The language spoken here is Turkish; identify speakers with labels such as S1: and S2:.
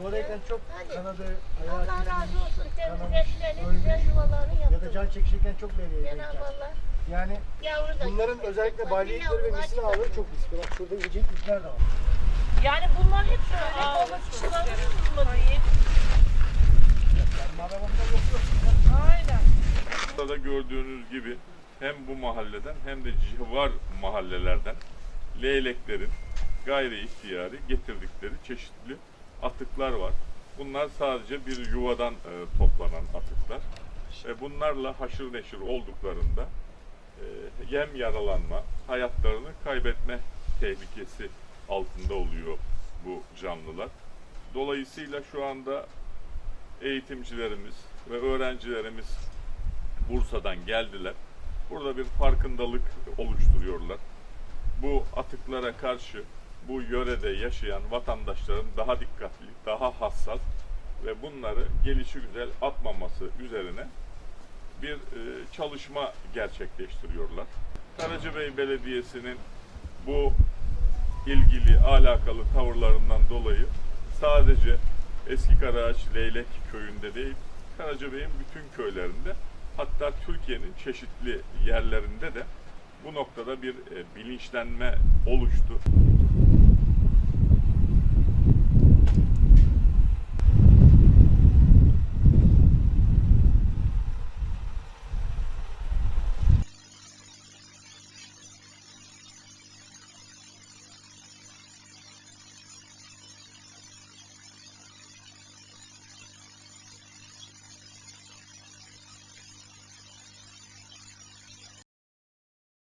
S1: Yuvarayken çok
S2: Hadi.
S1: kanadı, ayağı
S2: Allah razı olsun.
S1: kanadı,
S2: Temizleşlerini
S1: ölmüş.
S2: güzel yuvalarını
S1: Ya da
S2: yaptı.
S1: can çekişirken çok levreye denk
S2: Cenab-ı
S1: geldi.
S2: Allah
S1: Yani
S2: yavru da
S1: bunların
S2: çıksın.
S1: özellikle
S2: Bak,
S1: balyelikleri ve
S2: yavrular
S1: misin ağları çok riskli. Bak şurada yiyecek ipler de var.
S3: Yani bunlar hep böyle balıkçıların diyeyim?
S1: Yani arabamda yok yok.
S3: Aynen.
S4: Burada gördüğünüz gibi hem bu mahalleden hem de civar mahallelerden leyleklerin gayri ihtiyari getirdikleri çeşitli atıklar var. Bunlar sadece bir yuvadan e, toplanan atıklar. Ve bunlarla haşır neşir olduklarında e, yem yaralanma, hayatlarını kaybetme tehlikesi altında oluyor bu canlılar. Dolayısıyla şu anda eğitimcilerimiz ve öğrencilerimiz Bursa'dan geldiler. Burada bir farkındalık oluşturuyorlar. Bu atıklara karşı bu yörede yaşayan vatandaşların daha dikkatli, daha hassas ve bunları gelişi güzel atmaması üzerine bir e, çalışma gerçekleştiriyorlar. Karacabey Belediyesi'nin bu ilgili alakalı tavırlarından dolayı sadece Eski Karaağaç Leylek köyünde değil, Karacabey'in bütün köylerinde hatta Türkiye'nin çeşitli yerlerinde de bu noktada bir e, bilinçlenme oluştu.